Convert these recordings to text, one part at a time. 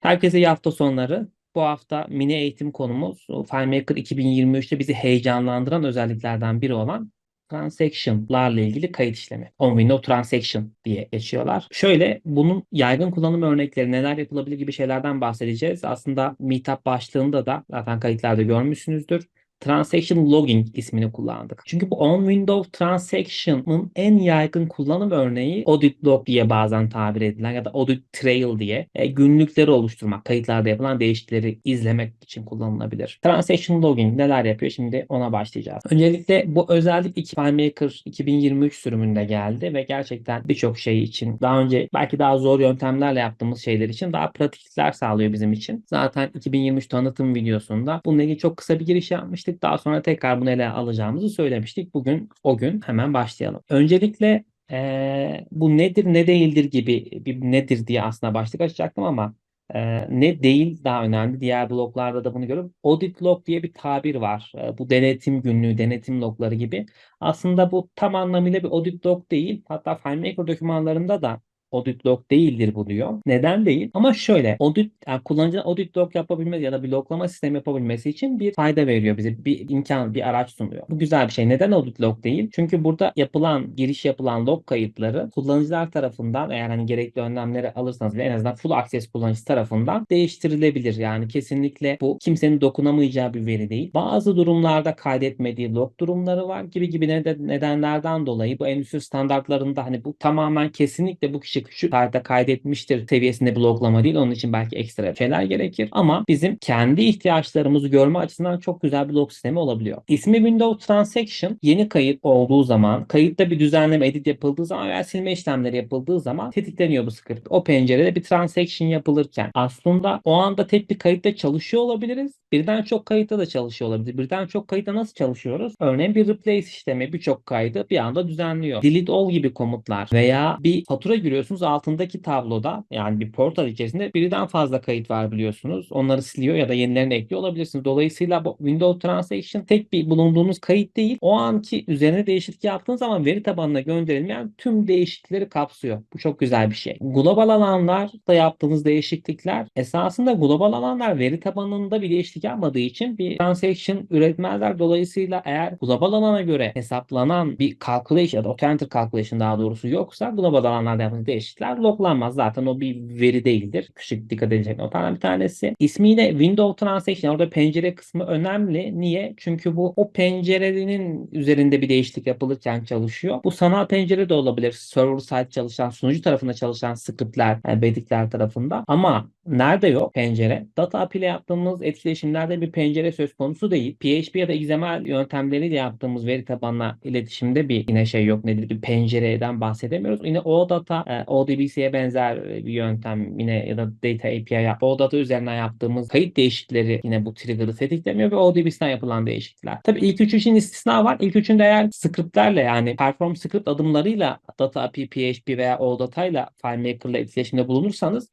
Herkese iyi hafta sonları. Bu hafta mini eğitim konumuz FileMaker 2023'te bizi heyecanlandıran özelliklerden biri olan transaction'larla ilgili kayıt işlemi. On window transaction diye geçiyorlar. Şöyle bunun yaygın kullanım örnekleri neler yapılabilir gibi şeylerden bahsedeceğiz. Aslında meetup başlığında da zaten kayıtlarda görmüşsünüzdür. Transaction Logging ismini kullandık. Çünkü bu on window transaction'ın en yaygın kullanım örneği audit log diye bazen tabir edilen ya da audit trail diye e, günlükleri oluşturmak, kayıtlarda yapılan değişiklikleri izlemek için kullanılabilir. Transaction Logging neler yapıyor? Şimdi ona başlayacağız. Öncelikle bu özellik FileMaker 2023 sürümünde geldi ve gerçekten birçok şey için daha önce belki daha zor yöntemlerle yaptığımız şeyler için daha pratiklikler sağlıyor bizim için. Zaten 2023 tanıtım videosunda bununla ilgili çok kısa bir giriş yapmıştık yapmıştık. Daha sonra tekrar bunu ele alacağımızı söylemiştik. Bugün o gün hemen başlayalım. Öncelikle ee, bu nedir ne değildir gibi bir nedir diye aslında başlık açacaktım ama e, ne değil daha önemli. Diğer bloklarda da bunu görüp audit log diye bir tabir var. E, bu denetim günlüğü, denetim logları gibi. Aslında bu tam anlamıyla bir audit log değil. Hatta FileMaker dokümanlarında da audit log değildir bu diyor. Neden değil? Ama şöyle audit yani kullanıcının audit log yapabilmesi ya da bir loglama sistemi yapabilmesi için bir fayda veriyor bize. Bir imkan, bir araç sunuyor. Bu güzel bir şey. Neden audit log değil? Çünkü burada yapılan, giriş yapılan log kayıtları kullanıcılar tarafından eğer hani gerekli önlemleri alırsanız bile en azından full access kullanıcı tarafından değiştirilebilir. Yani kesinlikle bu kimsenin dokunamayacağı bir veri değil. Bazı durumlarda kaydetmediği log durumları var gibi gibi nedenlerden dolayı bu endüstri standartlarında hani bu tamamen kesinlikle bu kişi kişi şu tarihte kaydetmiştir seviyesinde bloklama değil. Onun için belki ekstra şeyler gerekir. Ama bizim kendi ihtiyaçlarımızı görme açısından çok güzel bir log sistemi olabiliyor. İsmi Windows Transaction yeni kayıt olduğu zaman, kayıtta bir düzenleme edit yapıldığı zaman veya silme işlemleri yapıldığı zaman tetikleniyor bu script. O pencerede bir transaction yapılırken aslında o anda tek bir kayıtta çalışıyor olabiliriz. Birden çok kayıtta da çalışıyor olabilir. Birden çok kayıtta nasıl çalışıyoruz? Örneğin bir replace işlemi birçok kaydı bir anda düzenliyor. Delete all gibi komutlar veya bir fatura giriyorsunuz bakıyorsunuz altındaki tabloda yani bir portal içerisinde birden fazla kayıt var biliyorsunuz. Onları siliyor ya da yenilerini ekliyor olabilirsiniz. Dolayısıyla bu Windows Transaction tek bir bulunduğunuz kayıt değil. O anki üzerine değişiklik yaptığınız zaman veri tabanına gönderilmeyen tüm değişiklikleri kapsıyor. Bu çok güzel bir şey. Global alanlarda yaptığınız değişiklikler esasında global alanlar veri tabanında bir değişiklik yapmadığı için bir transaction üretmezler. Dolayısıyla eğer global alana göre hesaplanan bir calculation ya da authentic calculation daha doğrusu yoksa global alanlarda yaptığınız değişiklikler loglanmaz. Zaten o bir veri değildir. Küçük dikkat edilecek notlardan bir tanesi. İsmiyle Window Transaction. Orada pencere kısmı önemli. Niye? Çünkü bu o pencerenin üzerinde bir değişiklik yapılırken çalışıyor. Bu sanal pencere de olabilir. Server side çalışan, sunucu tarafında çalışan scriptler, yani bedikler tarafında. Ama nerede yok pencere? Data API ile yaptığımız etkileşimlerde bir pencere söz konusu değil. PHP ya da XML yöntemleriyle yaptığımız veri tabanla iletişimde bir yine şey yok. Nedir? Bir pencereden bahsedemiyoruz. Yine o data e, ODBC'ye benzer bir yöntem yine ya da Data API o data üzerinden yaptığımız kayıt değişiklikleri yine bu trigger'ı tetiklemiyor ve ODBC'den yapılan değişiklikler. Tabii ilk üç için istisna var. İlk üçünde eğer scriptlerle yani perform script adımlarıyla Data API, PHP veya OData ile FileMaker ile etkileşimde bulunursanız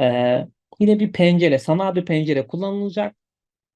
e, yine bir pencere, sanal bir pencere kullanılacak.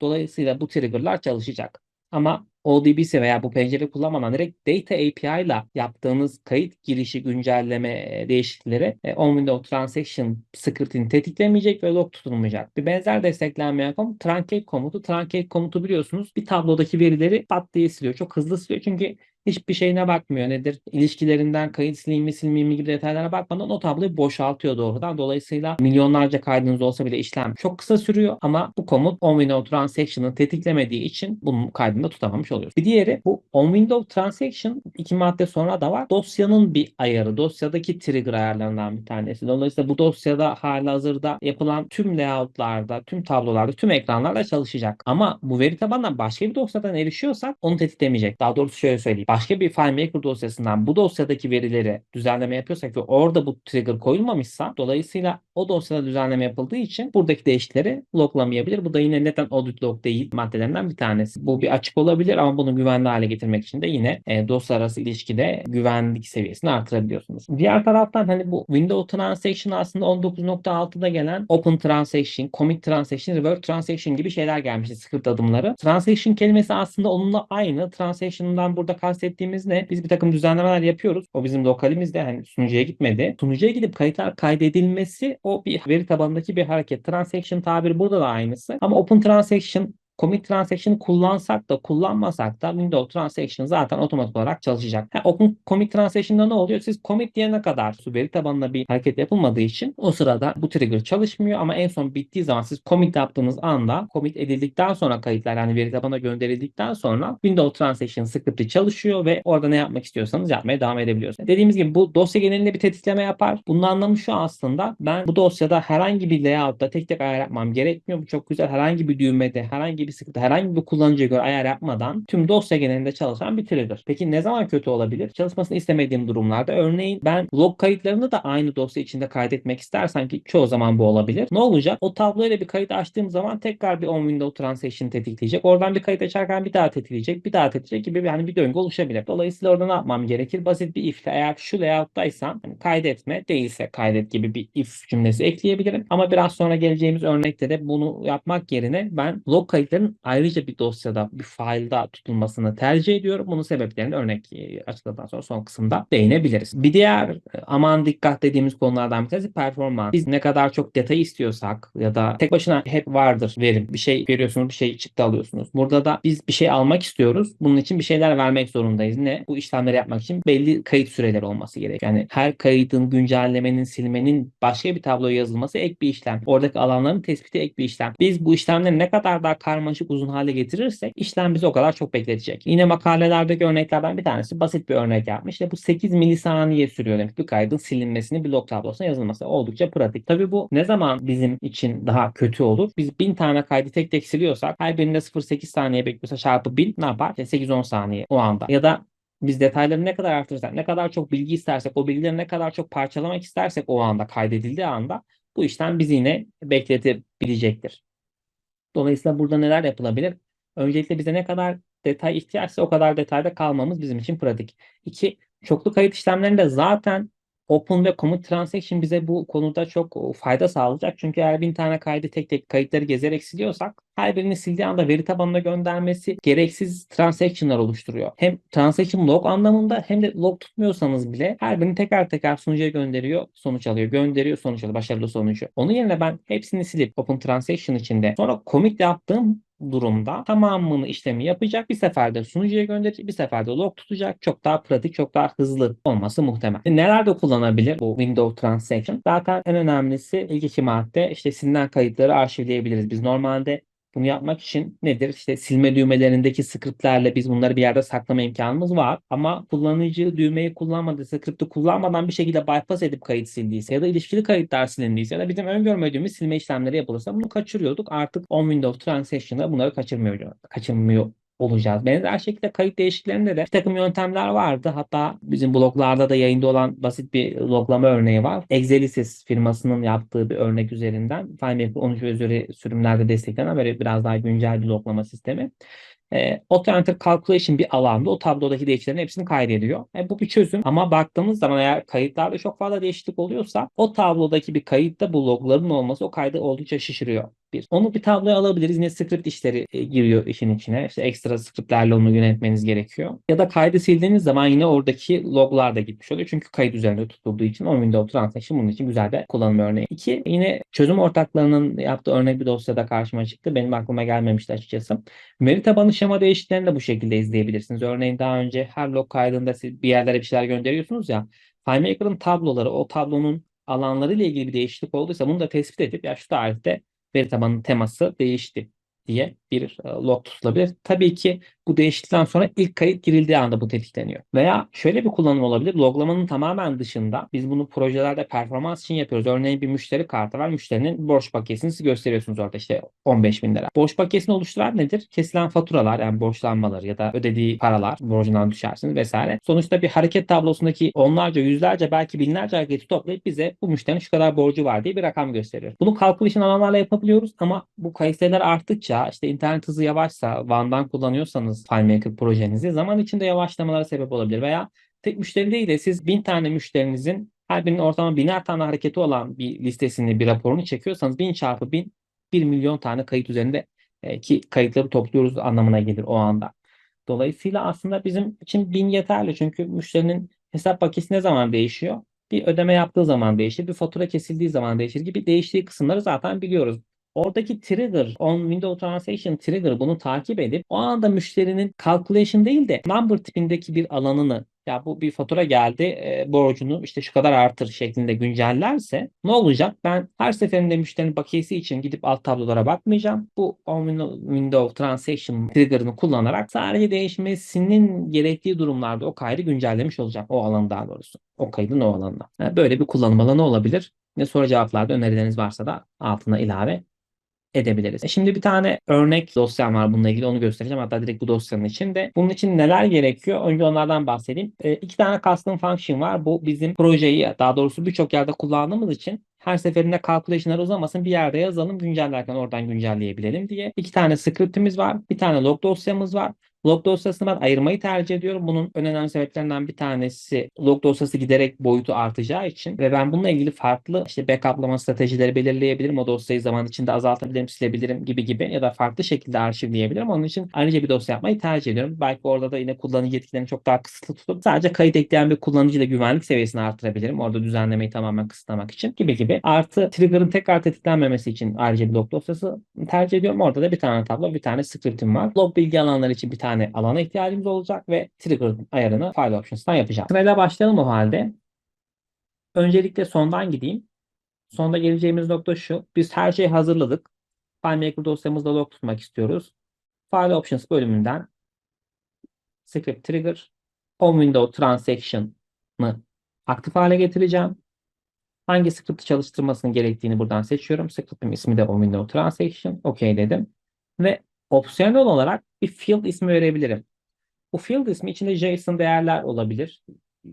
Dolayısıyla bu trigger'lar çalışacak. Ama ODBC veya bu pencere kullanmadan direkt Data API ile yaptığınız kayıt girişi güncelleme e, değişiklikleri e, on window transaction scriptini tetiklemeyecek ve log tutulmayacak. Bir benzer desteklenmeyen komut truncate komutu. Truncate komutu biliyorsunuz bir tablodaki verileri pat diye siliyor. Çok hızlı siliyor çünkü hiçbir şeyine bakmıyor. Nedir? İlişkilerinden kayıt sileyim mi silmeyeyim gibi detaylara bakmadan o tabloyu boşaltıyor doğrudan. Dolayısıyla milyonlarca kaydınız olsa bile işlem çok kısa sürüyor ama bu komut on window transaction'ı tetiklemediği için bunun kaydını tutamamış oluyoruz. Bir diğeri bu on window transaction iki madde sonra da var. Dosyanın bir ayarı. Dosyadaki trigger ayarlarından bir tanesi. Dolayısıyla bu dosyada hazırda yapılan tüm layoutlarda, tüm tablolarda, tüm ekranlarla çalışacak. Ama bu veri tabanından başka bir dosyadan erişiyorsak onu tetiklemeyecek. Daha doğrusu şöyle söyleyeyim başka bir FileMaker dosyasından bu dosyadaki verileri düzenleme yapıyorsak ve orada bu trigger koyulmamışsa dolayısıyla o dosyada düzenleme yapıldığı için buradaki değişikleri loglamayabilir. Bu da yine neden audit log değil maddelerinden bir tanesi. Bu bir açık olabilir ama bunu güvenli hale getirmek için de yine e, dosya arası ilişkide güvenlik seviyesini artırabiliyorsunuz. Diğer taraftan hani bu Windows Transaction aslında 19.6'da gelen Open Transaction, Commit Transaction, Reverse Transaction gibi şeyler gelmişti script adımları. Transaction kelimesi aslında onunla aynı. Transaction'dan burada kastettiğimiz ne? Biz bir takım düzenlemeler yapıyoruz. O bizim lokalimizde hani sunucuya gitmedi. Sunucuya gidip kayıtlar kaydedilmesi o bir veri tabanındaki bir hareket. Transaction tabiri burada da aynısı. Ama Open Transaction Commit Transaction kullansak da kullanmasak da Windows Transaction zaten otomatik olarak çalışacak. Ha, Open Commit Transaction'da ne oluyor? Siz commit diyene kadar su veri tabanında bir hareket yapılmadığı için o sırada bu trigger çalışmıyor ama en son bittiği zaman siz commit yaptığınız anda commit edildikten sonra kayıtlar yani veri tabanına gönderildikten sonra Windows Transaction script'i çalışıyor ve orada ne yapmak istiyorsanız yapmaya devam edebiliyorsunuz. Dediğimiz gibi bu dosya genelinde bir tetikleme yapar. Bunun anlamı şu aslında ben bu dosyada herhangi bir layout'ta tek tek ayar yapmam gerekmiyor. Bu çok güzel. Herhangi bir düğmede, herhangi bir sıkıntı, herhangi bir kullanıcıya göre ayar yapmadan tüm dosya genelinde çalışan bir trigger. Peki ne zaman kötü olabilir? Çalışmasını istemediğim durumlarda örneğin ben log kayıtlarını da aynı dosya içinde kaydetmek istersen ki çoğu zaman bu olabilir. Ne olacak? O tabloyla bir kayıt açtığım zaman tekrar bir on window transaction tetikleyecek. Oradan bir kayıt açarken bir daha tetikleyecek, bir daha tetikleyecek gibi bir, hani bir döngü oluşabilir. Dolayısıyla orada ne yapmam gerekir? Basit bir if eğer şu layout'taysam hani kaydetme değilse kaydet gibi bir if cümlesi ekleyebilirim. Ama biraz sonra geleceğimiz örnekte de bunu yapmak yerine ben log kayıtların ayrıca bir dosyada, bir file'da tutulmasını tercih ediyorum. Bunun sebeplerini örnek e, açıkladıktan sonra son kısımda değinebiliriz. Bir diğer e, aman dikkat dediğimiz konulardan bir tanesi performans. Biz ne kadar çok detay istiyorsak ya da tek başına hep vardır verim. Bir şey veriyorsunuz, bir şey çıktı alıyorsunuz. Burada da biz bir şey almak istiyoruz. Bunun için bir şeyler vermek zorundayız. Ne? Bu işlemleri yapmak için belli kayıt süreleri olması gerekiyor. Yani her kaydın, güncellemenin, silmenin başka bir tabloya yazılması ek bir işlem. Oradaki alanların tespiti ek bir işlem. Biz bu işlemleri ne kadar daha karmaşık, uzun hale getirirsek işlem bizi o kadar çok bekletecek. Yine makalelerdeki örneklerden bir tanesi basit bir örnek yapmış. İşte bu 8 milisaniye sürüyor demek. Bir kaydın silinmesini bir log tablosuna yazılması oldukça pratik. Tabii bu ne zaman bizim için daha kötü olur? Biz 1000 tane kaydı tek tek siliyorsak her birinde 0.8 saniye bekliyorsa çarpı 1000 ne yapar? İşte 8-10 saniye o anda. Ya da biz detayları ne kadar artırırsak, ne kadar çok bilgi istersek, o bilgileri ne kadar çok parçalamak istersek o anda kaydedildiği anda bu işlem bizi yine bekletebilecektir. Dolayısıyla burada neler yapılabilir? Öncelikle bize ne kadar detay ihtiyaçsa o kadar detayda kalmamız bizim için pratik. İki, çoklu kayıt işlemlerinde zaten Open ve Commit Transaction bize bu konuda çok fayda sağlayacak. Çünkü eğer bin tane kaydı tek tek kayıtları gezerek siliyorsak her birini sildiği anda veri tabanına göndermesi gereksiz transaction'lar oluşturuyor. Hem transaction log anlamında hem de log tutmuyorsanız bile her birini tekrar tekrar sunucuya gönderiyor, sonuç alıyor. Gönderiyor, sonuç alıyor. Başarılı sonucu. Onun yerine ben hepsini silip Open Transaction içinde sonra commit yaptığım durumda tamamını işlemi yapacak. Bir seferde sunucuya gönderecek, bir seferde log tutacak. Çok daha pratik, çok daha hızlı olması muhtemel. Nerede kullanabilir bu window transaction? Zaten en önemlisi ilk iki madde işte silinen kayıtları arşivleyebiliriz. Biz normalde bunu yapmak için nedir? İşte silme düğmelerindeki scriptlerle biz bunları bir yerde saklama imkanımız var. Ama kullanıcı düğmeyi kullanmadığı, script'i kullanmadan bir şekilde bypass edip kayıt sildiyse ya da ilişkili kayıtlar silindiyse ya da bizim öngörmediğimiz silme işlemleri yapılırsa bunu kaçırıyorduk. Artık on window transaction'da bunları kaçırmıyor, kaçırmıyor olacağız. Benzer şekilde kayıt değişikliklerinde de bir takım yöntemler vardı. Hatta bizim bloglarda da yayında olan basit bir loglama örneği var. Exelisys firmasının yaptığı bir örnek üzerinden FileMaker 13 ve üzeri sürümlerde desteklenen böyle biraz daha güncel bir loglama sistemi. E, Auto Enter Calculation bir alanda o tablodaki değişikliklerin hepsini kaydediyor. E, bu bir çözüm ama baktığımız zaman eğer kayıtlarda çok fazla değişiklik oluyorsa o tablodaki bir kayıtta bu logların olması o kaydı oldukça şişiriyor. Bir. Onu bir tabloya alabiliriz. Yine script işleri e, giriyor işin içine. İşte ekstra scriptlerle onu yönetmeniz gerekiyor. Ya da kaydı sildiğiniz zaman yine oradaki loglar da gitmiş oluyor. Çünkü kayıt üzerinde tutulduğu için on Windows Transaction bunun için güzel bir kullanım örneği. İki, yine çözüm ortaklarının yaptığı örnek bir dosyada karşıma çıktı. Benim aklıma gelmemişti açıkçası. Veri tabanı şema değişikliklerini de bu şekilde izleyebilirsiniz. Örneğin daha önce her log kaydında siz bir yerlere bir şeyler gönderiyorsunuz ya. FileMaker'ın tabloları, o tablonun alanları ile ilgili bir değişiklik olduysa bunu da tespit edip ya şu tarihte veri tabanı teması değişti diye bir e, log tutulabilir. Tabii ki bu değiştikten sonra ilk kayıt girildiği anda bu tetikleniyor. Veya şöyle bir kullanım olabilir. Loglamanın tamamen dışında biz bunu projelerde performans için yapıyoruz. Örneğin bir müşteri kartı var. Müşterinin borç paketini siz gösteriyorsunuz orada işte 15 bin lira. Borç paketini oluşturan nedir? Kesilen faturalar yani borçlanmaları ya da ödediği paralar borcundan düşersiniz vesaire. Sonuçta bir hareket tablosundaki onlarca, yüzlerce belki binlerce hareketi toplayıp bize bu müşterinin şu kadar borcu var diye bir rakam gösteriyor. Bunu calculation alanlarla yapabiliyoruz ama bu kayıt sayılar arttıkça işte internet hızı yavaşsa, WAN'dan kullanıyorsanız FileMaker projenizi zaman içinde yavaşlamalara sebep olabilir veya tek müşteri değil de siz bin tane müşterinizin her birinin ortalama biner tane hareketi olan bir listesini, bir raporunu çekiyorsanız bin çarpı bin 1 milyon tane kayıt üzerinde e, ki kayıtları topluyoruz anlamına gelir o anda. Dolayısıyla aslında bizim için bin yeterli çünkü müşterinin hesap paketi ne zaman değişiyor? Bir ödeme yaptığı zaman değişir, bir fatura kesildiği zaman değişir gibi değiştiği kısımları zaten biliyoruz. Oradaki trigger, on window transaction trigger bunu takip edip o anda müşterinin calculation değil de number tipindeki bir alanını ya bu bir fatura geldi e, borcunu işte şu kadar artır şeklinde güncellerse ne olacak? Ben her seferinde müşterinin bakiyesi için gidip alt tablolara bakmayacağım. Bu on window, window transaction trigger'ını kullanarak sadece değişmesinin gerektiği durumlarda o kaydı güncellemiş olacağım. O alanı daha doğrusu. O kaydın o alanına. Böyle bir kullanım alanı olabilir. Ne soru cevaplarda önerileriniz varsa da altına ilave edebiliriz. E, Şimdi bir tane örnek dosyam var bununla ilgili onu göstereceğim. Hatta direkt bu dosyanın içinde. Bunun için neler gerekiyor? Önce onlardan bahsedeyim. E, iki tane custom function var. Bu bizim projeyi daha doğrusu birçok yerde kullandığımız için her seferinde calculation'lar uzamasın bir yerde yazalım güncellerken oradan güncelleyebilelim diye. İki tane script'imiz var. Bir tane log dosyamız var. Log dosyasını ben ayırmayı tercih ediyorum. Bunun en önemli sebeplerinden bir tanesi log dosyası giderek boyutu artacağı için ve ben bununla ilgili farklı işte backuplama stratejileri belirleyebilirim. O dosyayı zaman içinde azaltabilirim, silebilirim gibi gibi ya da farklı şekilde arşivleyebilirim. Onun için ayrıca bir dosya yapmayı tercih ediyorum. Belki orada da yine kullanıcı yetkilerini çok daha kısıtlı tutup sadece kayıt ekleyen bir kullanıcıyla güvenlik seviyesini artırabilirim. Orada düzenlemeyi tamamen kısıtlamak için gibi gibi. Artı trigger'ın tekrar tetiklenmemesi için ayrıca bir log dosyası tercih ediyorum. Orada da bir tane tablo, bir tane script'im var. Log bilgi alanları için bir tane alana ihtiyacımız olacak ve trigger ayarını file options'tan yapacağım. Sırayla başlayalım o halde. Öncelikle sondan gideyim. Sonda geleceğimiz nokta şu. Biz her şeyi hazırladık. FileMaker dosyamızda log tutmak istiyoruz. File Options bölümünden Script Trigger On Window Transaction'ı aktif hale getireceğim. Hangi script'i çalıştırmasını gerektiğini buradan seçiyorum. Script'in ismi de On Window Transaction. OK dedim. Ve opsiyonel olarak bir field ismi verebilirim. Bu field ismi içinde JSON değerler olabilir.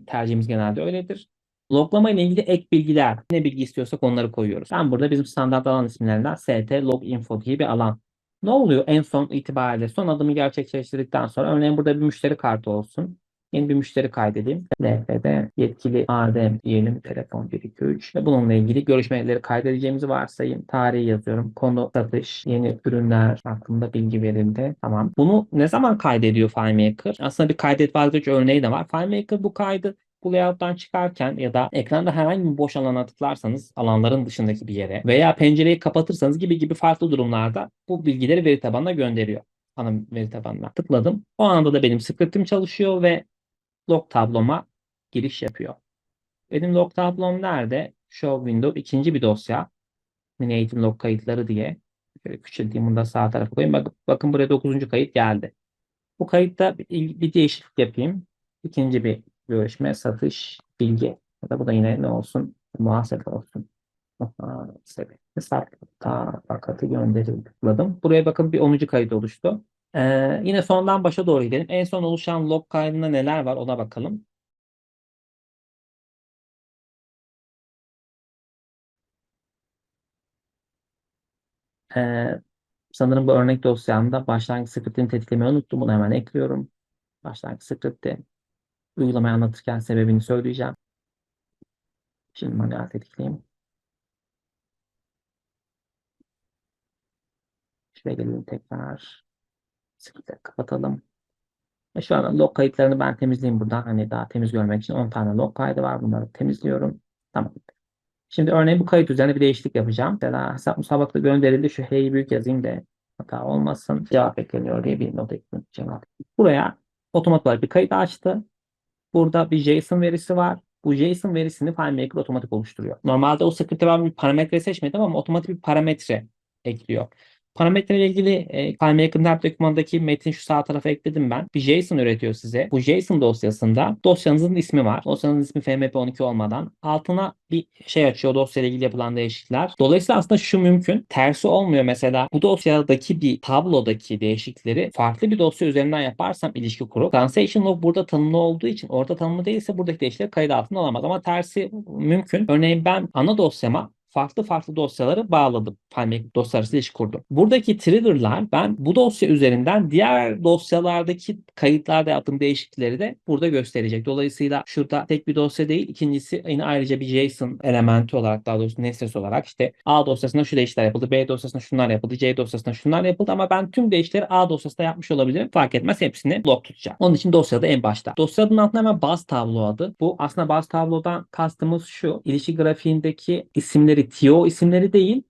Tercihimiz genelde öyledir. Loglama ile ilgili ek bilgiler, ne bilgi istiyorsak onları koyuyoruz. Ben burada bizim standart alan isimlerinden st log info diye bir alan. Ne oluyor en son itibariyle son adımı gerçekleştirdikten sonra örneğin burada bir müşteri kartı olsun. Yeni bir müşteri kaydedeyim. LF'de yetkili ADM diyelim telefon 123 ve bununla ilgili görüşmeleri kaydedeceğimizi varsayayım. Tarihi yazıyorum. Konu satış, yeni ürünler hakkında bilgi verildi. Tamam. Bunu ne zaman kaydediyor FileMaker? Aslında bir kaydet vazgeç örneği de var. FileMaker bu kaydı bu layout'tan çıkarken ya da ekranda herhangi bir boş alana tıklarsanız alanların dışındaki bir yere veya pencereyi kapatırsanız gibi gibi farklı durumlarda bu bilgileri veri tabanına gönderiyor. Ana veri tabanına tıkladım. O anda da benim script'im çalışıyor ve log tabloma giriş yapıyor. Benim log tablom nerede? Show window ikinci bir dosya. Mini eğitim log kayıtları diye. Şöyle küçülteyim bunu da sağ tarafa koyayım. Bakın, bakın buraya 9. kayıt geldi. Bu kayıtta bir, bir değişiklik yapayım. İkinci bir görüşme, satış, bilgi. Ya da bu da yine ne olsun? Muhasebe olsun. Muhasebe. Hesap fakatı gönderildi. Tıkladım. Buraya bakın bir 10. kayıt oluştu. Ee, yine sondan başa doğru gidelim. En son oluşan log kaydında neler var ona bakalım. Ee, sanırım bu örnek dosyamda başlangıç scriptini tetiklemeyi unuttum. Bunu hemen ekliyorum. Başlangıç scripti. Uygulamayı anlatırken sebebini söyleyeceğim. Şimdi manuel tetikleyeyim. Şuraya gelelim tekrar. Script'i kapatalım. E şu an log kayıtlarını ben temizleyeyim buradan. Hani daha temiz görmek için 10 tane log kaydı var. Bunları temizliyorum. Tamam. Şimdi örneğin bu kayıt üzerine bir değişiklik yapacağım. Mesela hesap musabakta gönderildi. Şu H'yi büyük yazayım da hata olmasın. Cevap bekleniyor diye bir not ekledim. Buraya otomatik olarak bir kayıt açtı. Burada bir JSON verisi var. Bu JSON verisini FileMaker otomatik oluşturuyor. Normalde o script'te ben bir parametre seçmedim ama otomatik bir parametre ekliyor. Parametre ile ilgili e, FileMaker'ın her dokümandaki metin şu sağ tarafa ekledim ben. Bir JSON üretiyor size. Bu JSON dosyasında dosyanızın ismi var. Dosyanızın ismi FMP12 olmadan altına bir şey açıyor dosyayla ilgili yapılan değişiklikler. Dolayısıyla aslında şu mümkün. Tersi olmuyor mesela. Bu dosyadaki bir tablodaki değişiklikleri farklı bir dosya üzerinden yaparsam ilişki kurup transaction log burada tanımlı olduğu için orada tanımlı değilse buradaki değişiklikler kayıt altında olamaz. Ama tersi mümkün. Örneğin ben ana dosyama farklı farklı dosyaları bağladım. FileMaker dosyalarıyla ilişki kurdum. Buradaki trigger'lar ben bu dosya üzerinden diğer dosyalardaki kayıtlarda yaptığım değişiklikleri de burada gösterecek. Dolayısıyla şurada tek bir dosya değil. ikincisi yine ayrıca bir JSON elementi olarak daha doğrusu nesnesi olarak işte A dosyasında şu değişiklikler yapıldı. B dosyasında şunlar yapıldı. C dosyasında şunlar yapıldı ama ben tüm değişiklikleri A dosyasında yapmış olabilirim. Fark etmez hepsini log tutacağım. Onun için dosyada en başta. Dosyanın altında hemen baz tablo adı. Bu aslında baz tablodan kastımız şu. İlişki grafiğindeki isimleri TO isimleri değil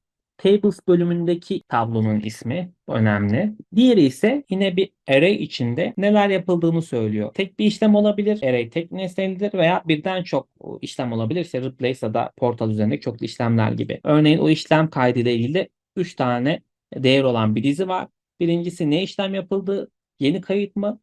Tables bölümündeki tablonun ismi önemli. Diğeri ise yine bir array içinde neler yapıldığını söylüyor. Tek bir işlem olabilir. Array tek nesnelidir veya birden çok işlem olabilir. İşte replace ya da portal üzerindeki çoklu işlemler gibi. Örneğin o işlem kaydıyla ilgili de 3 tane değer olan bir dizi var. Birincisi ne işlem yapıldı? Yeni kayıt mı?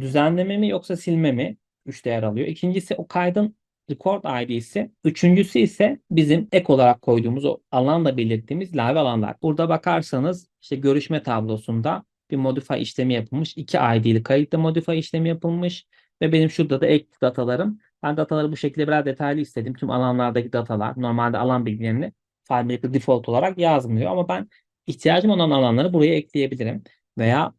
Düzenleme mi yoksa silme mi? 3 değer alıyor. İkincisi o kaydın record ID'si. Üçüncüsü ise bizim ek olarak koyduğumuz o alanla belirttiğimiz ilave alanlar. Burada bakarsanız işte görüşme tablosunda bir modify işlemi yapılmış. iki ID'li kayıtlı modify işlemi yapılmış ve benim şurada da ek datalarım. Ben dataları bu şekilde biraz detaylı istedim. Tüm alanlardaki datalar normalde alan bilgilerini FileMaker default olarak yazmıyor ama ben ihtiyacım olan alanları buraya ekleyebilirim. Veya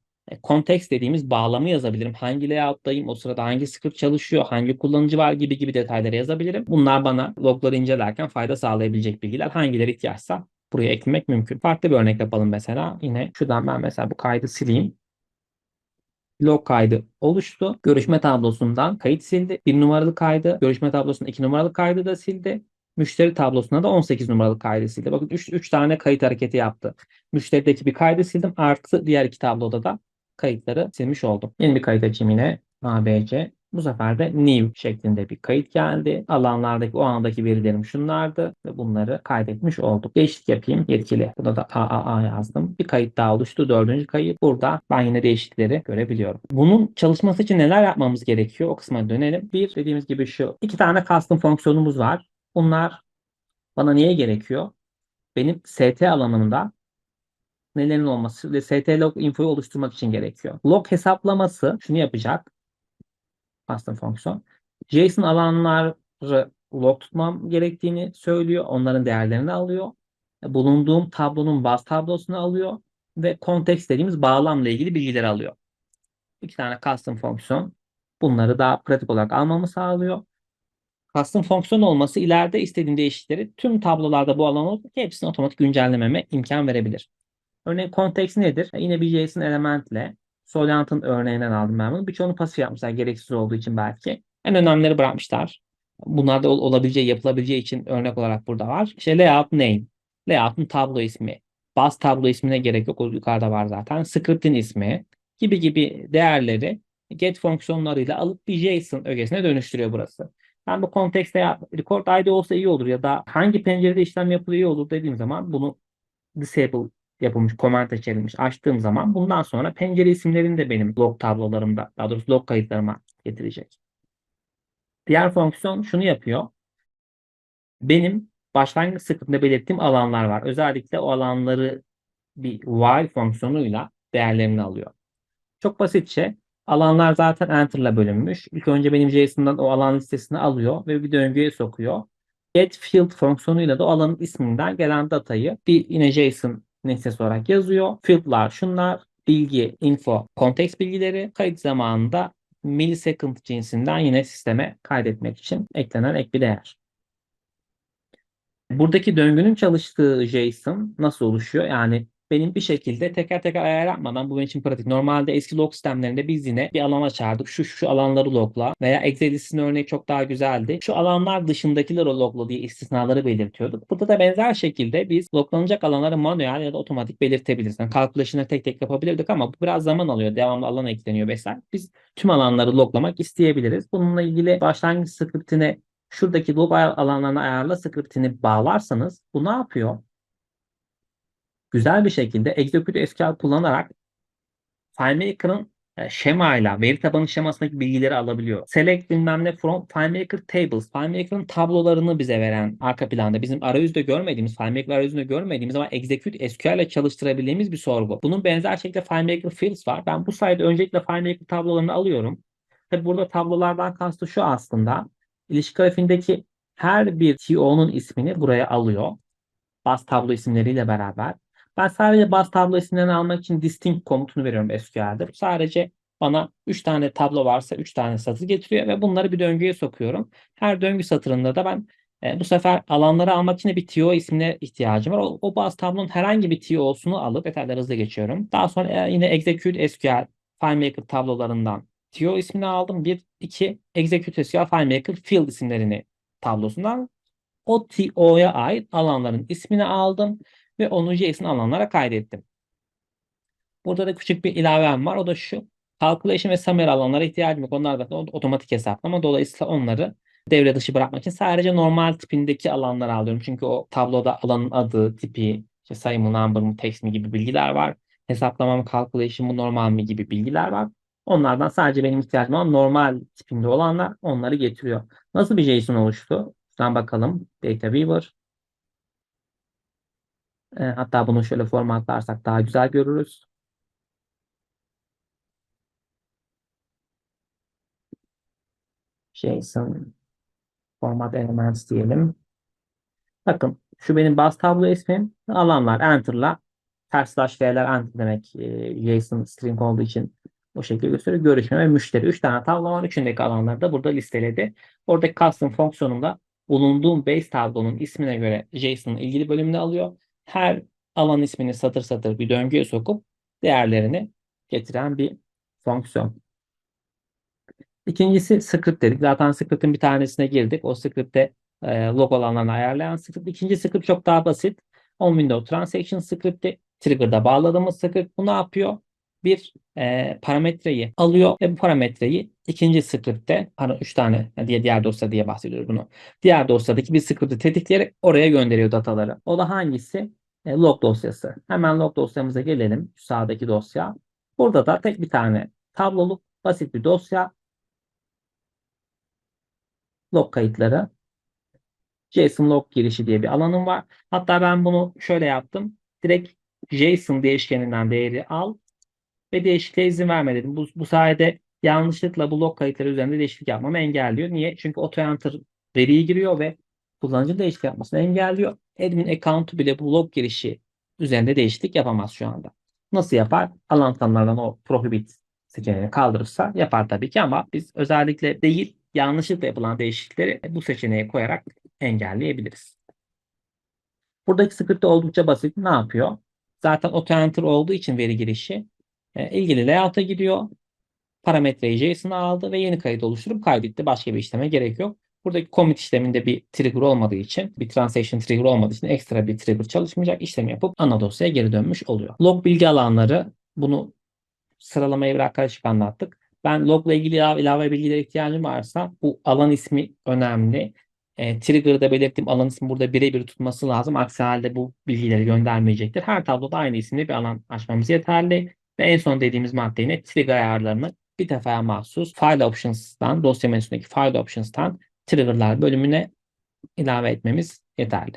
Kontekst dediğimiz bağlamı yazabilirim. Hangi layout'tayım, o sırada hangi script çalışıyor, hangi kullanıcı var gibi gibi detayları yazabilirim. Bunlar bana logları incelerken fayda sağlayabilecek bilgiler. Hangileri ihtiyaçsa buraya eklemek mümkün. Farklı bir örnek yapalım mesela. Yine şuradan ben mesela bu kaydı sileyim. Log kaydı oluştu. Görüşme tablosundan kayıt sildi. Bir numaralı kaydı. Görüşme tablosunda iki numaralı kaydı da sildi. Müşteri tablosunda da 18 numaralı kaydı sildi. Bakın 3, 3 tane kayıt hareketi yaptı. Müşterideki bir kaydı sildim. Artı diğer iki tabloda da kayıtları silmiş oldum. Yeni bir kayıt açayım yine. ABC. Bu sefer de new şeklinde bir kayıt geldi. Alanlardaki o andaki verilerim şunlardı ve bunları kaydetmiş olduk. Değişiklik yapayım yetkili. Burada da AAA yazdım. Bir kayıt daha oluştu. Dördüncü kayıt. Burada ben yine değişiklikleri görebiliyorum. Bunun çalışması için neler yapmamız gerekiyor? O kısma dönelim. Bir dediğimiz gibi şu. iki tane custom fonksiyonumuz var. Bunlar bana niye gerekiyor? Benim ST alanımda nelerin olması ve ST-log infoyu oluşturmak için gerekiyor. Log hesaplaması şunu yapacak. Custom fonksiyon. JSON alanları log tutmam gerektiğini söylüyor. Onların değerlerini alıyor. Bulunduğum tablonun baz tablosunu alıyor ve kontekst dediğimiz bağlamla ilgili bilgileri alıyor. İki tane custom fonksiyon bunları daha pratik olarak almamı sağlıyor. Custom fonksiyon olması ileride istediğim değişiklikleri tüm tablolarda bu alan olup hepsini otomatik güncellememe imkan verebilir. Örneğin kontekst nedir? E, yine bir JSON elementle Soliant'ın örneğinden aldım ben bunu. Birçoğunu pasif yapmışlar gereksiz olduğu için belki. En önemlileri bırakmışlar. Bunlar da ol- olabileceği, yapılabileceği için örnek olarak burada var. İşte layout name. Layout'un tablo ismi. Baz tablo ismine gerek yok. O yukarıda var zaten. Script'in ismi gibi gibi değerleri get fonksiyonlarıyla alıp bir JSON ögesine dönüştürüyor burası. Ben bu kontekste ya record ID olsa iyi olur ya da hangi pencerede işlem yapılıyor iyi olur dediğim zaman bunu disable yapılmış, comment içerilmiş açtığım zaman bundan sonra pencere isimlerini de benim log tablolarımda, daha doğrusu log kayıtlarıma getirecek. Diğer fonksiyon şunu yapıyor. Benim başlangıç sıkıntında belirttiğim alanlar var. Özellikle o alanları bir while fonksiyonuyla değerlerini alıyor. Çok basitçe alanlar zaten enter ile bölünmüş. İlk önce benim JSON'dan o alan listesini alıyor ve bir döngüye sokuyor. Get field fonksiyonuyla da o alanın isminden gelen datayı bir yine JSON nesnesi olarak yazıyor. Field'lar şunlar. Bilgi, info, konteks bilgileri kayıt zamanında millisecond cinsinden yine sisteme kaydetmek için eklenen ek bir değer. Buradaki döngünün çalıştığı JSON nasıl oluşuyor? Yani benim bir şekilde teker teker ayar yapmadan bu benim için pratik. Normalde eski log sistemlerinde biz yine bir alan açardık. Şu şu alanları logla veya Exelis'in örneği çok daha güzeldi. Şu alanlar dışındakileri logla diye istisnaları belirtiyorduk. Burada da benzer şekilde biz loglanacak alanları manuel ya da otomatik belirtebiliriz. Yani calculation'ı tek tek yapabilirdik ama bu biraz zaman alıyor. Devamlı alan ekleniyor vesaire. Biz tüm alanları loglamak isteyebiliriz. Bununla ilgili başlangıç scriptine şuradaki log alanlarına ayarla scriptini bağlarsanız bu ne yapıyor? Güzel bir şekilde Execute SQL kullanarak FileMaker'ın e, şemayla, veri tabanı şemasındaki bilgileri alabiliyor. Select bilmem ne from FileMaker Tables. FileMaker'ın tablolarını bize veren arka planda bizim arayüzde görmediğimiz, FileMaker arayüzünde görmediğimiz ama Execute SQL ile çalıştırabildiğimiz bir sorgu. Bunun benzer şekilde FileMaker Fields var. Ben bu sayede öncelikle FileMaker tablolarını alıyorum. Tabi burada tablolardan kastı şu aslında. İlişki grafiğindeki her bir TO'nun ismini buraya alıyor. baz tablo isimleriyle beraber. Ben sadece baz tablo isimlerini almak için distinct komutunu veriyorum SQL'de. Bu sadece bana 3 tane tablo varsa 3 tane satır getiriyor ve bunları bir döngüye sokuyorum. Her döngü satırında da ben e, bu sefer alanları almak için de bir TO ismine ihtiyacım var. O, o baz tablonun herhangi bir TO'sunu alıp detayları hızlı geçiyorum. Daha sonra e, yine execute SQL FileMaker tablolarından TO ismini aldım. Bir, iki execute SQL FileMaker field isimlerini tablosundan o TO'ya ait alanların ismini aldım ve onu JSON alanlara kaydettim. Burada da küçük bir ilavem var. O da şu. Calculation ve summary alanlara ihtiyacım yok. Onlar da otomatik hesaplama. Dolayısıyla onları devre dışı bırakmak için sadece normal tipindeki alanları alıyorum. Çünkü o tabloda alanın adı, tipi, işte sayı mı, number mı, text mi gibi bilgiler var. Hesaplama mı, calculation mı, normal mi gibi bilgiler var. Onlardan sadece benim ihtiyacım olan normal tipinde olanlar onları getiriyor. Nasıl bir JSON oluştu? Şuradan bakalım. Data Weaver. E, hatta bunu şöyle formatlarsak daha güzel görürüz. JSON format elements diyelim. Bakın şu benim baz tablo ismim. Alanlar enter'la ters slash V'ler enter demek e, JSON string olduğu için o şekilde gösteriyor. Görüşme ve müşteri. 3 tane tablo var. Üçündeki alanları da burada listeledi. Oradaki custom fonksiyonunda bulunduğum base tablonun ismine göre JSON'ın ilgili bölümünü alıyor. Her alan ismini satır satır bir döngüye sokup değerlerini getiren bir fonksiyon. İkincisi script dedik. Zaten script'in bir tanesine girdik. O script'te e, log alanlarını ayarlayan script. İkinci script çok daha basit. On window transaction script'i trigger'da bağladığımız script bu ne yapıyor? Bir e, parametreyi alıyor ve bu parametreyi ikinci script'te hani 3 tane diye diğer dosya diye bahsediyoruz bunu. Diğer dosyadaki bir script'i tetikleyerek oraya gönderiyor dataları. O da hangisi? E, log dosyası. Hemen log dosyamıza gelelim. Sağdaki dosya. Burada da tek bir tane tabloluk basit bir dosya log kayıtları. JSON log girişi diye bir alanım var. Hatta ben bunu şöyle yaptım. Direkt JSON değişkeninden değeri al ve değişikliğe izin verme dedim. Bu, bu sayede yanlışlıkla bu log kayıtları üzerinde değişiklik yapmamı engelliyor. Niye? Çünkü auto enter veriyi giriyor ve kullanıcı değişiklik yapmasını engelliyor. Admin account'u bile bu log girişi üzerinde değişiklik yapamaz şu anda. Nasıl yapar? Alan tanımlardan o prohibit seçeneğini kaldırırsa yapar tabii ki ama biz özellikle değil yanlışlıkla yapılan değişiklikleri bu seçeneğe koyarak engelleyebiliriz. Buradaki script oldukça basit. Ne yapıyor? Zaten auto enter olduğu için veri girişi e, ilgili layout'a gidiyor. Parametreyi JSON'a aldı ve yeni kayıt oluşturup kaydetti. Başka bir işleme gerek yok. Buradaki commit işleminde bir trigger olmadığı için, bir transaction trigger olmadığı için ekstra bir trigger çalışmayacak. işlemi yapıp ana dosyaya geri dönmüş oluyor. Log bilgi alanları bunu sıralamaya bir karışık anlattık. Ben logla ilgili ilave, ilave bilgilere ihtiyacım varsa bu alan ismi önemli. E, trigger'da belirttiğim alan ismi burada birebir tutması lazım. Aksi halde bu bilgileri göndermeyecektir. Her tabloda aynı isimli bir alan açmamız yeterli. Ve en son dediğimiz madde yine trigger ayarlarını bir defaya mahsus File Options'tan, dosya menüsündeki File Options'tan Trigger'lar bölümüne ilave etmemiz yeterli.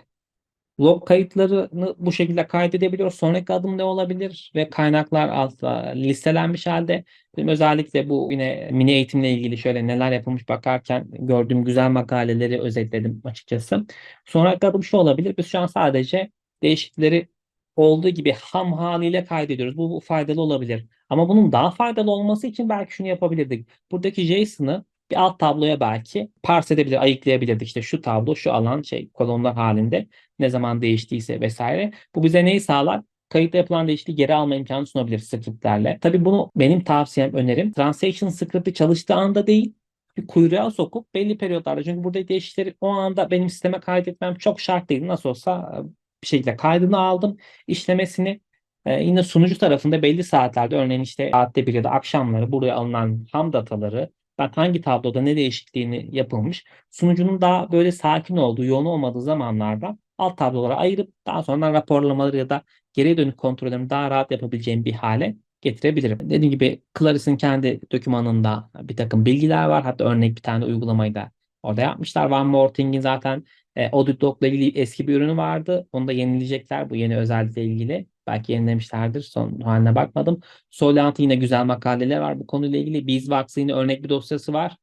Log kayıtlarını bu şekilde kaydedebiliyoruz. Sonraki adım ne olabilir? Ve kaynaklar altta listelenmiş halde. Benim özellikle bu yine mini eğitimle ilgili şöyle neler yapılmış bakarken gördüğüm güzel makaleleri özetledim açıkçası. Sonraki adım şu olabilir. Biz şu an sadece değişiklikleri olduğu gibi ham haliyle kaydediyoruz. Bu, bu faydalı olabilir. Ama bunun daha faydalı olması için belki şunu yapabilirdik. Buradaki JSON'ı bir alt tabloya belki parse edebilir, ayıklayabilirdik. İşte şu tablo, şu alan şey kolonlar halinde ne zaman değiştiyse vesaire. Bu bize neyi sağlar? Kayıtta yapılan değişikliği geri alma imkanı sunabilir scriptlerle. Tabii bunu benim tavsiyem, önerim transaction script'i çalıştığı anda değil, bir kuyruğa sokup belli periyotlarda çünkü burada değişiklikleri o anda benim sisteme kaydetmem çok şart değil. Nasıl olsa bir şekilde kaydını aldım. işlemesini ee, yine sunucu tarafında belli saatlerde örneğin işte saatte bir ya da akşamları buraya alınan ham dataları ben hangi tabloda ne değişikliğini yapılmış sunucunun daha böyle sakin olduğu, yoğun olmadığı zamanlarda alt tablolara ayırıp daha sonra raporlamaları ya da geriye dönük kontrollerimi daha rahat yapabileceğim bir hale getirebilirim. Dediğim gibi Claris'in kendi dokümanında bir takım bilgiler var. Hatta örnek bir tane uygulamayı da orada yapmışlar. One More Thing'in zaten e, Audit Dog'la ilgili eski bir ürünü vardı. Onu da yenileyecekler bu yeni özellikle ilgili. Belki yenilemişlerdir. Son haline bakmadım. Soliant'ın yine güzel makaleler var bu konuyla ilgili. Beeswax'ın yine örnek bir dosyası var.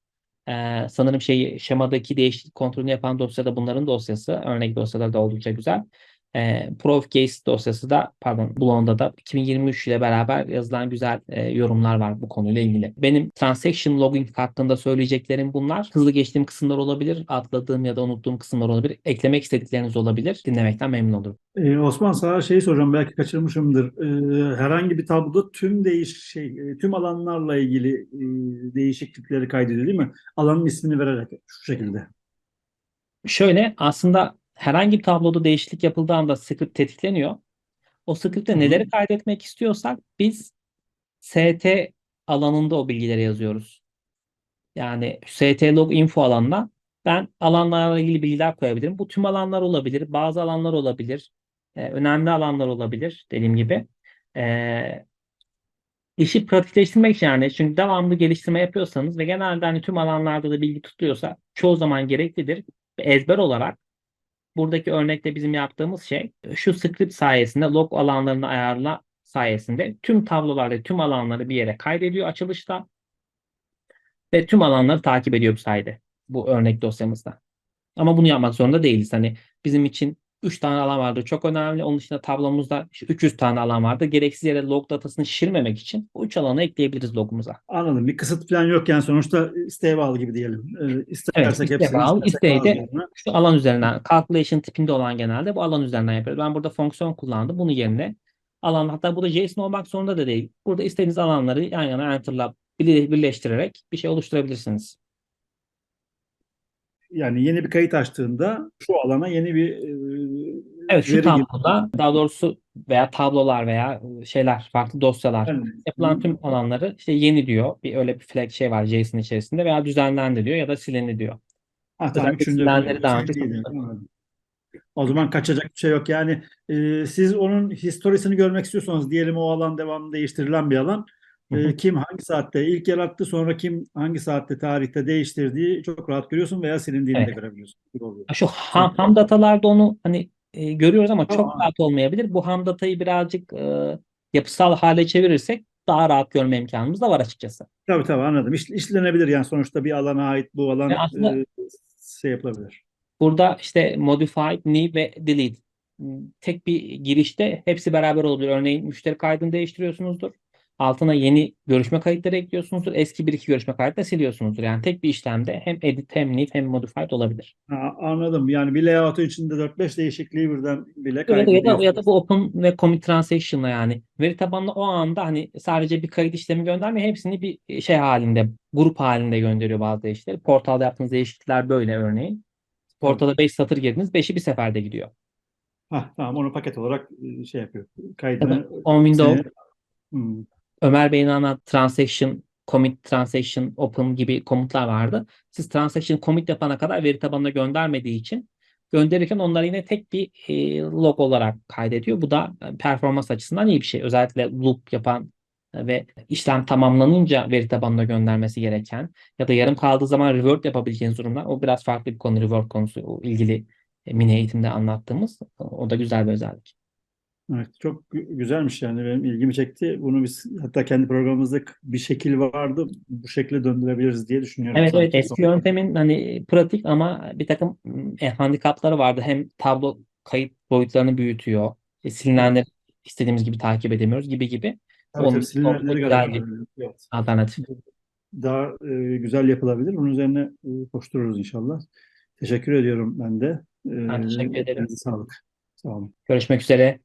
Ee, sanırım şey şemadaki değişiklik kontrolünü yapan dosyada bunların dosyası. Örnek dosyaları da oldukça güzel. E, Profcase dosyası da pardon Blonde'da da 2023 ile beraber yazılan güzel e, yorumlar var bu konuyla ilgili. Benim transaction logging hakkında söyleyeceklerim bunlar. Hızlı geçtiğim kısımlar olabilir, atladığım ya da unuttuğum kısımlar olabilir. Eklemek istedikleriniz olabilir. Dinlemekten memnun olurum. Ee, Osman sana şeyi soracağım belki kaçırmışımdır. Ee, herhangi bir tabloda tüm değiş şey e, tüm alanlarla ilgili e, değişiklikleri kaydediyor değil mi? Alanın ismini vererek şu şekilde. Şöyle aslında herhangi bir tabloda değişiklik yapıldığı anda script tetikleniyor. O script'te hı. neleri kaydetmek istiyorsak biz ST alanında o bilgileri yazıyoruz. Yani ST log info alanına ben alanlarla ilgili bilgiler koyabilirim. Bu tüm alanlar olabilir, bazı alanlar olabilir, e, önemli alanlar olabilir dediğim gibi. E, işi pratikleştirmek için yani çünkü devamlı geliştirme yapıyorsanız ve genelde hani tüm alanlarda da bilgi tutuyorsa çoğu zaman gereklidir. Ezber olarak buradaki örnekte bizim yaptığımız şey şu script sayesinde log alanlarını ayarla sayesinde tüm tablolarda tüm alanları bir yere kaydediyor açılışta ve tüm alanları takip ediyor bu sayede bu örnek dosyamızda. Ama bunu yapmak zorunda değiliz. Hani bizim için 3 tane alan vardı çok önemli. Onun dışında tablomuzda işte 300 tane alan vardı. Gereksiz yere log datasını şişirmemek için bu 3 alanı ekleyebiliriz logumuza. Anladım. Bir kısıt falan yok yani sonuçta isteğe bağlı gibi diyelim. Ee, Evet, istersek isteğe hepsini, bağlı. İsteği de şu alan üzerinden, calculation tipinde olan genelde bu alan üzerinden yapıyoruz. Ben burada fonksiyon kullandım. Bunun yerine alan, hatta bu da JSON olmak zorunda da değil. Burada istediğiniz alanları yan yana enter'la bir- birleştirerek bir şey oluşturabilirsiniz. Yani yeni bir kayıt açtığında şu alana yeni bir e, Evet şu veri gibi. tabloda daha doğrusu veya tablolar veya şeyler, farklı dosyalar Yani, yapılan tüm alanları işte yeni diyor. Bir öyle bir flag şey var JSON içerisinde veya düzenlendi diyor ya da silindi diyor. Ha, tamam, üçünde daha şey önce değil. Anladım. O zaman kaçacak bir şey yok. Yani e, siz onun historisini görmek istiyorsanız diyelim o alan devamlı değiştirilen bir alan. E, kim hangi saatte ilk yarattı sonra kim hangi saatte tarihte değiştirdiği çok rahat görüyorsun veya silindiğini de Evet. görebiliyorsun. gibi oluyor. Şu ham, ham datalarda onu hani e, görüyoruz ama çok Tamam. rahat olmayabilir. Bu ham datayı birazcık e, yapısal hale çevirirsek daha rahat görme imkanımız da var açıkçası. Tabii tabii anladım. İş, işlenebilir yani sonuçta bir alana ait bu alan aslında- e, şey yapılabilir. Burada işte modified, new ve delete. Tek bir girişte hepsi beraber olabilir. Örneğin müşteri kaydını değiştiriyorsunuzdur. Altına yeni görüşme kayıtları ekliyorsunuzdur. Eski bir iki görüşme kayıtları siliyorsunuzdur. Yani tek bir işlemde hem edit hem new hem modified olabilir. Ha, anladım. Yani bir layout'un içinde 4-5 değişikliği birden bile da, ya da, ya da bu open ve commit transaction'la yani veri tabanına o anda hani sadece bir kayıt işlemi göndermiyor. Hepsini bir şey halinde, grup halinde gönderiyor bazı değişiklikleri. Portalda yaptığınız değişiklikler böyle örneğin. Portala 5 satır girdiniz, 5'i bir seferde gidiyor. Ha, tamam onu paket olarak e, şey yapıyor. Kaydını on window Hmm. Ömer Bey'in anlattığı transaction, commit, transaction, open gibi komutlar vardı. Siz transaction commit yapana kadar veri tabanına göndermediği için gönderirken onları yine tek bir e, log olarak kaydediyor. Bu da e, performans açısından iyi bir şey. Özellikle loop yapan e, ve işlem tamamlanınca veri tabanına göndermesi gereken ya da yarım kaldığı zaman revert yapabileceğiniz durumlar. O biraz farklı bir konu. Revert konusu ilgili e, mini eğitimde anlattığımız. O da güzel bir özellik. Evet, çok gü- güzelmiş yani benim ilgimi çekti. Bunu biz hatta kendi programımızda bir şekil vardı. Bu şekilde döndürebiliriz diye düşünüyorum Evet evet eski yöntemin hani pratik ama bir takım e, handikapları vardı. Hem tablo kayıt boyutlarını büyütüyor. E, silinenleri istediğimiz gibi takip edemiyoruz gibi gibi. Evet, Onun silinenleri güzel bir. Evet. alternatif. Daha e, güzel yapılabilir. Bunun üzerine e, koştururuz inşallah. Teşekkür ediyorum ben de. E, Ben teşekkür ederim. sağlık. Sağ olun. Görüşmek üzere.